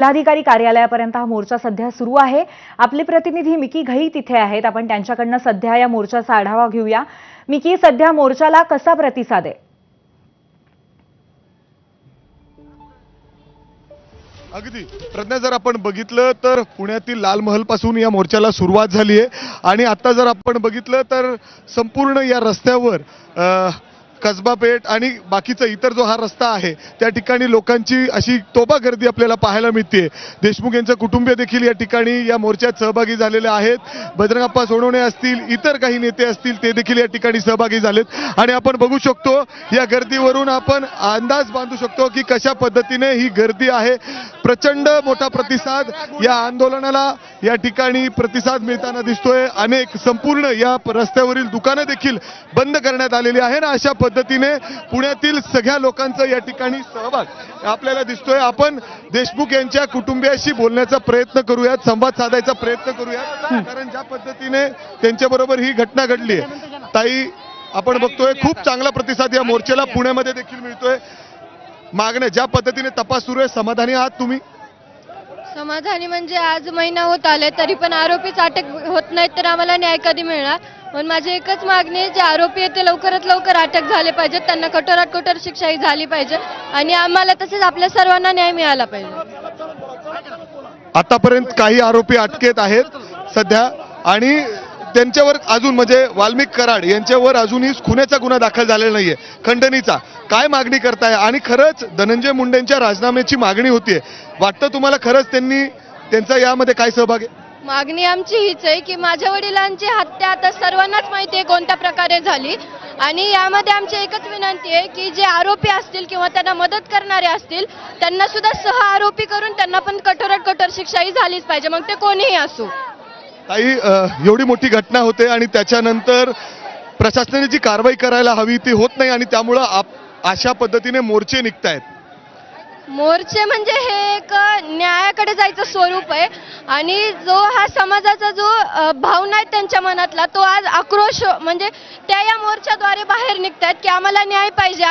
जिल्हाधिकारी कार्यालयापर्यंत हा मोर्चा सध्या सुरू आहे. आपले प्रतिनिधी मिकी घई तिथे आहेत. आपण त्यांच्याकडनं सध्या या मोर्चाचा आढावा घेऊया. मिकी सध्या मोर्चाला कसा प्रतिसाद आहे? अगदी. प्रज्ञा जर आपण बघितलं तर पुण्यातील लाल महलपासून या मोर्चाला सुरुवात झाली आहे. आणि आता जर आपण बघितलं तर संपूर्ण या रस्त्यावर कसबा पेठ आणि बाकीचा इतर जो हा रस्ता आहे त्या ठिकाणी लोकांची अशी तोबा गर्दी आपल्याला पाहायला मिळते देशमुख यांचं कुटुंबीय देखील या ठिकाणी या मोर्चात सहभागी झालेले आहेत. बजरंगप्पा सोनवणे असतील इतर काही नेते असतील ते देखील या ठिकाणी सहभागी झालेत. आणि आपण बघू शकतो या गर्दीवरून आपण अंदाज बांधू शकतो की कशा पद्धतीने ही गर्दी आहे. प्रचंड मोठा प्रतिसाद या आंदोलनाला या ठिकाणी प्रतिसाद मिळताना दिसतोय. अनेक संपूर्ण या रस्त्यावरील दुकानं देखील बंद करण्यात आलेली आहे ना अशा पद्धतीने पुण्यातील सगळ्या लोकांचा या ठिकाणी सहभाग आपल्याला दिसतोय. आपण देशमुख यांच्या कुटुंबियाशी बोलण्याचा प्रयत्न करूयात संवाद साधायचा प्रयत्न करूयात. कारण ज्या पद्धतीने त्यांच्याबरोबर ही घटना घडली आहे ताई आपण बघतोय खूप चांगला प्रतिसाद या मोर्चेला पुण्यामध्ये देखील मिळतोय. मागण्या ज्या पद्धतीने तपास सुरू आहे समाधानी आहात तुम्ही? समाधानी म्हणजे आज महिना होत आले तरी पण आरोपीच अटक होत नाहीत तर आम्हाला न्याय कधी मिळणार? पण माझी एकच मागणी आहे जे आरोपी आहेत ते लवकरात लवकर अटक झाले पाहिजेत त्यांना कठोरात कठोर शिक्षा ही झाली पाहिजे आणि आम्हाला तसेच आपल्या सर्वांना न्याय मिळाला पाहिजे. आतापर्यंत काही आरोपी अटकेत आहेत सध्या आणि त्यांच्यावर अजून म्हणजे वाल्मिक कराड यांच्यावर अजूनही खुन्याचा गुन्हा दाखल झालेला नाहीये खंडणीचा. काय मागणी करताय? आणि खरंच धनंजय मुंडेंच्या राजीनाम्याची मागणी होतीये. वाटतं तुम्हाला खरंच त्यांनी त्यांचा यामध्ये काय सहभाग आहे? मागणी आमची हीच आहे की माझ्या वडिलांची हत्या आता सर्वांनाच माहिती आहे कोणत्या प्रकारे झाली. आणि यामध्ये आमची एकच विनंती आहे की जे आरोपी असतील किंवा त्यांना मदत करणारे असतील त्यांना सुद्धा सह आरोपी करून त्यांना पण कठोरात कठोर शिक्षा ही झालीच पाहिजे. मग ते कोणीही असो. ताई एवढी मोठी घटना होते आणि त्याच्यानंतर प्रशासनाने जी कारवाई करायला हवी ती होत नाही आणि त्यामुळं आप- अशा पद्धतीने मोर्चे निघतायत. मोर्चे म्हणजे हे एक न्यायाकडे जायचं स्वरूप आहे आणि जो हा समाजाचा जो भावना आहे त्यांच्या मनातला तो आज आक्रोश म्हणजे त्या या मोर्चाद्वारे बाहेर निघतायत की आम्हाला न्याय पाहिजे. आणि